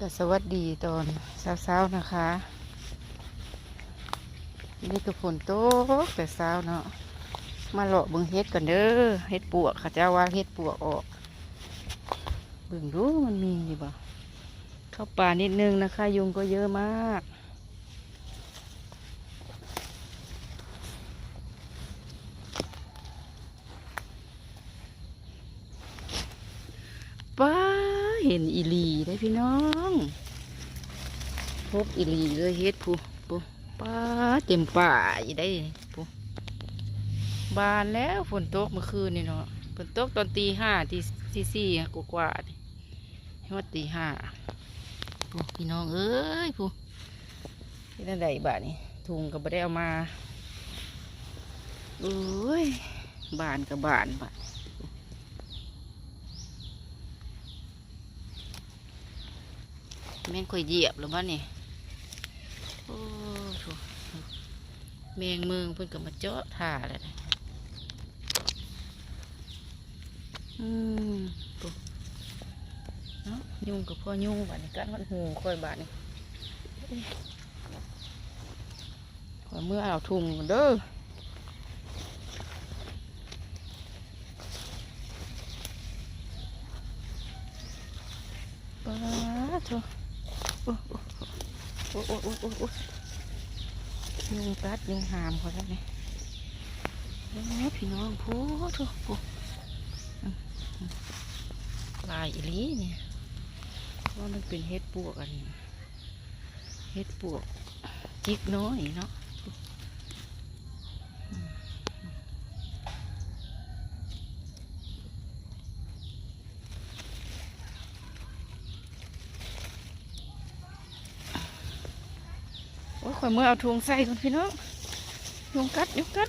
ก็สวัสดีตอนเช้าๆนะคะ นี่ก็ฝนตกแต่เช้าเนาะมาเลาะบิ่งเฮ็ดก่อนเด้อเฮ็ดปวกเขาเจ้าว่าเฮ็ดปวกออกบิ่งดูมันมีอยู่บ่เข้าป่านิดนึงนะคะ ยุงก็เยอะมากป้า เห็นอีลีได้พี่น้องพบอีลีเลยเฮ็ดผู้ผู้ป้าเต็มป่าอยู่ได้ผู้บานแล้วฝนตกเมื่อคืนนี่เนาะฝนตกตอนตีห้าตีตีสี่กว่าาๆนี่ให้ว่าตีห้าผู้พี่น้องเอ้ยผู้ที่นั่นใดบาทนี่ถุงก็บ่ได้เอามาเอ้ยบานกับบานบาด แม่งค่อยเหยียบหรือว่านี่โอ้โถแมงเมืองเพิ่นก็มาเจาะท่าแล้วนะอืมปุ๊เนาะยุ่งกับพ่อยุ่งบาดนี้กันมันหูค่อยบาดนี่ขอยเมื่อเอาถุงก่อนเด้อป้าโถ โอ้โอ้โอ้โอ้โอ้โอ้ยุงกัดยุงหามเขาแล้วไหมพี่น้องพูดทุกผู้อืมอืมลายอีลีเนี่ยว่ามันเป็นเฮ็ดปวกอันเฮ็ดปวกจิกน้อยเนาะ โอ้ยข่อยเมื่อเอาทวงใส่ก่อนพี่น้องยุงกัดยุงกัด